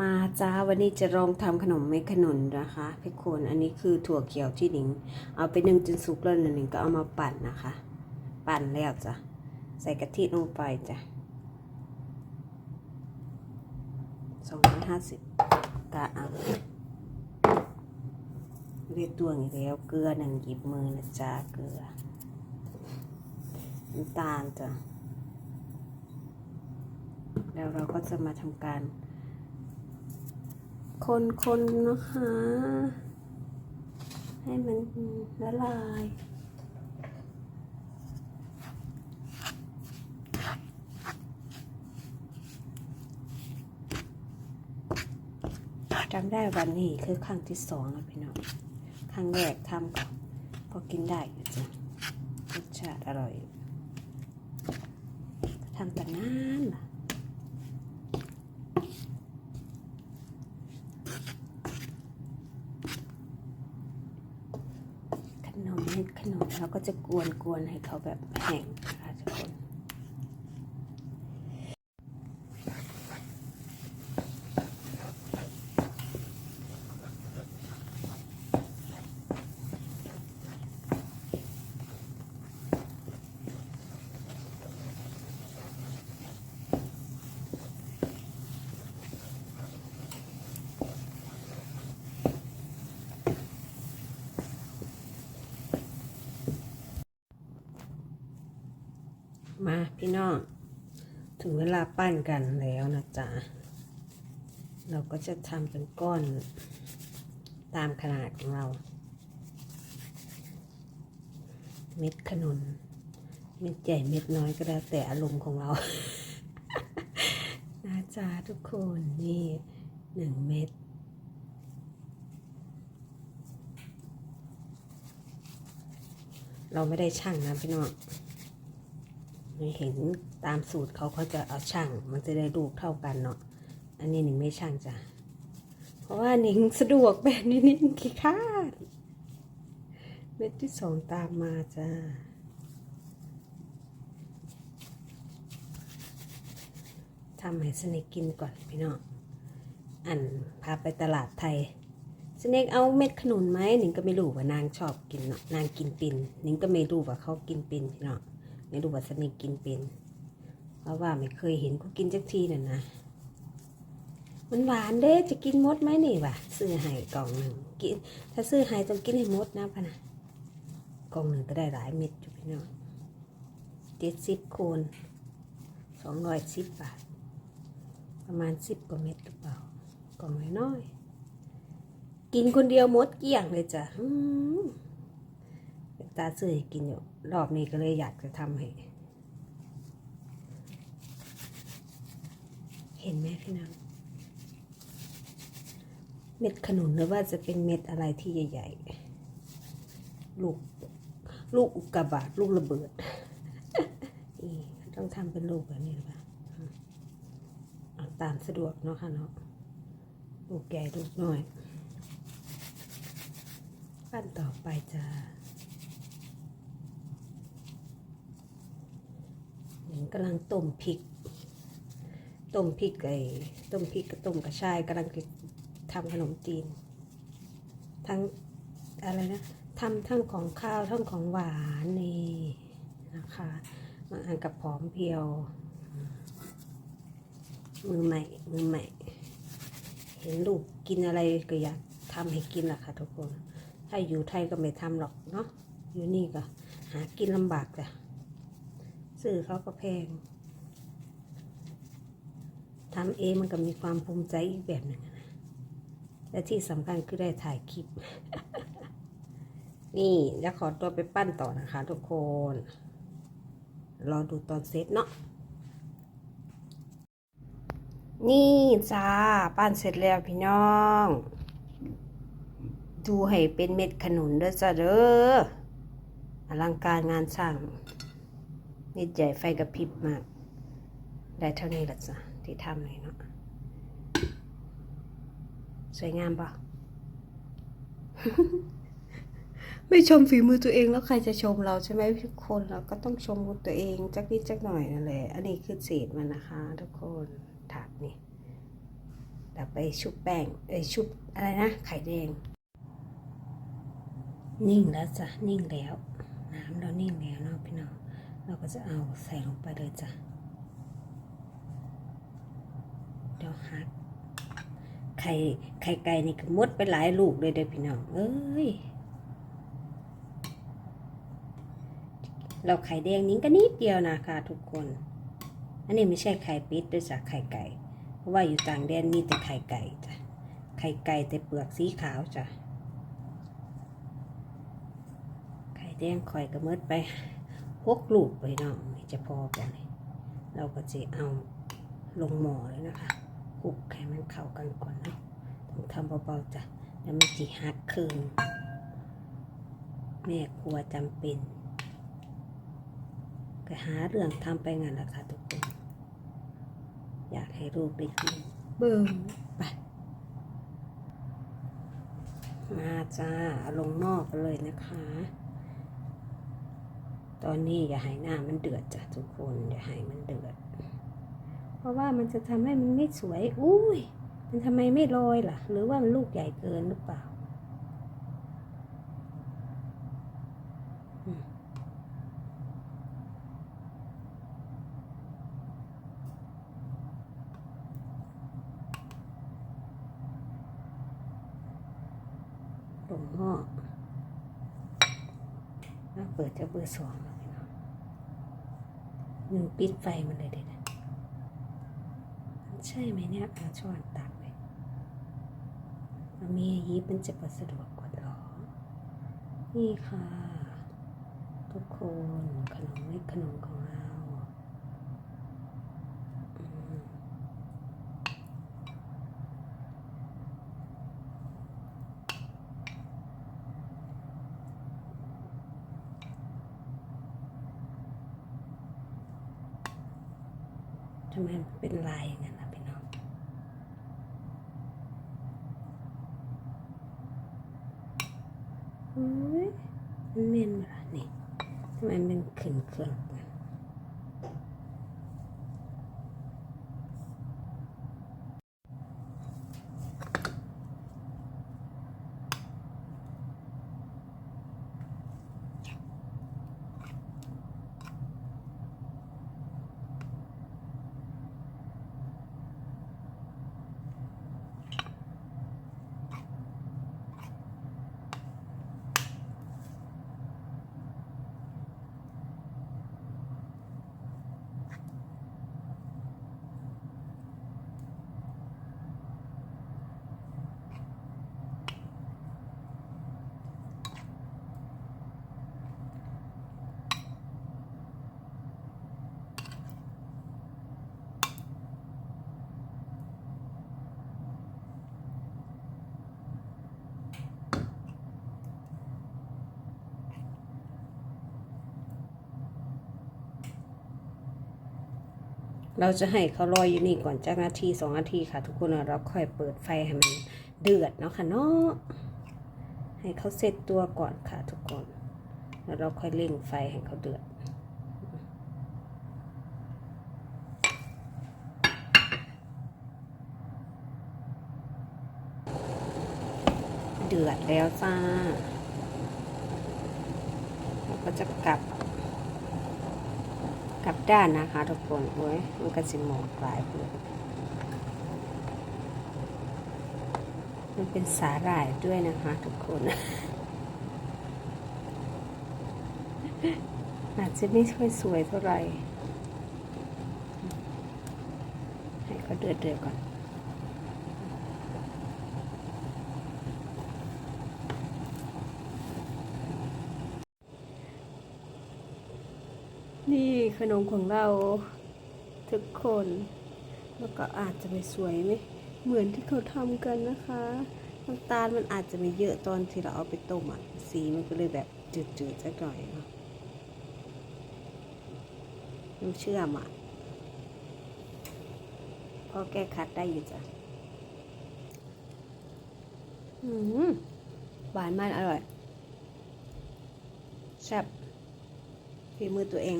มาจ้าวันนี้จะลองทำขนมเม็ดขนุนนะคะทุกคนอันนี้คือถั่วเขียวที่หนิง เอาไปนึ่งจนสุกแล้วหนิงก็เอามาปั่นนะคะ ปั่นแล้วจ้ะใส่กะทิลงไปจ้ะสองร้อยห้าสิบกะเอาเรียกตัวอีกแล้วเกลือหนึ่งหยิบมือนะจ้าเกลือน้ำตาลจ้ะแล้วเราก็จะมาทำการ คนๆนะคะ ให้มันละลายจำได้วันนี้คือครั้งที่สองแล้วพี่น้องครั้งแรกทำกับพอกินได้อยู่จ้ะรสชาติอร่อยทำแต่นานล่ะ ขน มเม็ดขนมเราก็จะกวนๆให้เขาแบบแห้ง มาพี่น้อง ถึงเวลาปั้นกันแล้วนะจ๊ะ เราก็จะทำเป็นก้อนตามขนาดของเรา เม็ดขนุน เม็ดใหญ่เม็ดน้อยก็แล้วแต่อารมณ์ของเรา นะจ๊ะทุกคนนี่หนึ่งเม็ดเราไม่ได้ช่างนะพี่น้อง ไม่เห็นตามสูตรเขาเขาจะเอาช่าง มันจะได้ลูกเท่ากันเนาะอันนี้หนิงไม่ช่างจ้ะเพราะว่าหนิงสะดวกแบบนี้นิงขี้คร้าดเม็ดที่สองตามมาจ้าทำให้สเนกกินก่อนพี่น้องอันพาไปตลาดไทยสเนกเอาเม็ดขนุนไหมหนิงก็ไม่รู้ว่านางชอบกินเนาะนางกินปินหนิงก็ไม่รู้ว่าเขากินปินพี่น้อง ไม่รู้ว่าสนิทกินเป็น เพราะว่าไม่เคยเห็นเขากินจักทีน่ะนะ มันหวานเด้จะกินมดไหมนี่วะซื้อให้กล่องหนึ่งกิน ถ้าซื้อให้ต้องกินให้มดนะพะนะกล่องหนึ่งก็ได้หลายเม็ดอยู่พี่น้องเจ็ดสิบคูณสองร้อยสิบบาท ประมาณสิบกว่าเม็ดหรือเปล่ากล่องน้อยๆกินคนเดียวมดเกลี้ยงเลยจ้ะอืม ตาซื้อให้กินอยู่รอบนี้ก็เลยอยากจะทำให้ เห็นไหมพี่น้องเม็ดขนุนหรือว่าจะเป็นเม็ดอะไรที่ใหญ่ๆ ลูก ลูกอุกกาบาตลูกระเบิดนี่ต้องทำเป็นลูกแบบนี้หรือเปล่าอืมเอาตามสะดวกเนาะค่ะเนาะลูกใหญ่ลูกน้อยขั้นต่อไปจะ กำลังต้มพริก ต้มพริกไอ้ต้มพริกกับต้มกระชายกำลังทำขนมจีน ทั้งอะไรนะทำทั้งของข้าวทั้งของหวานนี่นะคะมาอ่านกับผอมเพียว มือใหม่ มือใหม่ เห็นลูกกินอะไรก็อยากทำให้กินล่ะค่ะทุกคน ถ้าอยู่ไทยก็ไม่ทำหรอกเนาะอยู่นี่ก็หากินลำบากจ้ะ ซื้อเขาก็แพงทำเองมันก็มีความภูมิใจอีกแบบหนึ่งนะ และที่สำคัญคือได้ถ่ายคลิป นี่จะขอตัวไปปั้นต่อนะคะทุกคน รอดูตอนเซตเนาะ นี่จ้า ปั้นเสร็จแล้วพี่น้อง ดูให้เป็นเม็ดขนุนด้วยจ้าเด้ออลังการงานสร้าง นิดใหญ่ไฟกระพริบมาก ได้เท่านี้แหละจ้ะที่ทำเลยเนาะสวยงามปะไม่ชมฝีมือตัวเองแล้วใครจะชมเราใช่ไหมทุกคนเราก็ต้องชมตัวเองจักนิดจักหน่อยนั่นแหละอันนี้คือเศษมันนะคะ ทุกคนถาดนี่เดี๋ยวไปชุบแป้งเอ้ยชุบอะไรนะไข่แดง นิ่งแล้วจ้ะนิ่งแล้ว น้ำเรานิ่งแล้วเนาะพี่น้อง เราก็จะเอาใส่ลงไปเลยจ้ะ เดี๋ยวหักไข่ไข่ไก่นี่ก็มดไปหลายลูกเลยเด้อพี่น้อง เอ้ย เราไข่แดงนี้ก็นิดเดียวนะคะทุกคน อันนี้ไม่ใช่ไข่ปิดด้วยจ้ะไข่ไก่ เพราะว่าอยู่ต่างแดนมีแต่ไข่ไก่จ้ะ ไข่ไก่แต่เปลือกสีขาวจ้ะ ไข่แดงข่อยก็มดไป หกลูกไปน้องนี่จะพอกันนี่เราก็จะเอาลงหม้อเลยนะคะคลุกให้มันเข้ากันก่อนเนาะต้องทำเบาๆจ้ะแล้วมันจีหักคืนแม่ครัวจำเป็นก็หาเรื่องทำไปงานละค่ะทุกคนอยากให้ลูกได้กินเบิ่งไปมาจ้าเอาลงหม้อกันเลยนะคะ ตอนนี้อย่าให้น้ำมันเดือดจ้ะทุกคนอย่าให้มันเดือด เพราะว่ามันจะทำให้มันไม่สวย อุ้ย มันทำไมไม่ลอยล่ะ หรือว่ามันลูกใหญ่เกินหรือเปล่าลงหม้อ แล้วเปิดจะเบอร์สองแล้วพี่น้องหนึ่งปิดไฟมันเลยเด็ดใช่ไหมเนี่ยอาช้อนตักไปมันมียีบมันจะประสะดวกกว่าหรอ นี่ค่ะ ทุกคนขนมเล็กขนมของเราอืม ทำไมเป็นลายอย่างนั้นล่ะพี่น้อง อุ้ยมันเมนมาละนี่ทำไมมันขึ้นเครื่องกัน เราจะให้เขาลอยอยู่นี่ก่อนจากนาทีสองนาทีค่ะ ทุกคนเราค่อยเปิดไฟให้มันเดือดเนาะค่ะเนาะให้เขาเสร็จตัวก่อนค่ะทุกคน แล้วเราค่อยเร่งไฟให้เขาเดือด เดือดแล้วจ้าเราก็จะกลับ กับด้านนะคะทุกคนโอ้ยมันก็สิหมอกหลายเลยมันเป็นสาหร่ายด้วยนะคะทุกคนอาจจะไม่ค่อยสวยเท่าไหร่ให้เขาเดือดเดือดๆก่อน นี่ขนมของเราทุกคน แล้วก็อาจจะไม่สวยไหมเหมือนที่เขาทำกันนะคะน้ำตาลมันอาจจะไม่เยอะตอนที่เราเอาไปต้มอะสีมันก็เลยแบบจืดๆสักหน่อยเนาะน้ำเชื่อมอะพอแก้คัดได้อยู่จ้ะอืมหวานมันอร่อยแซ่บฝีมือตัวเอง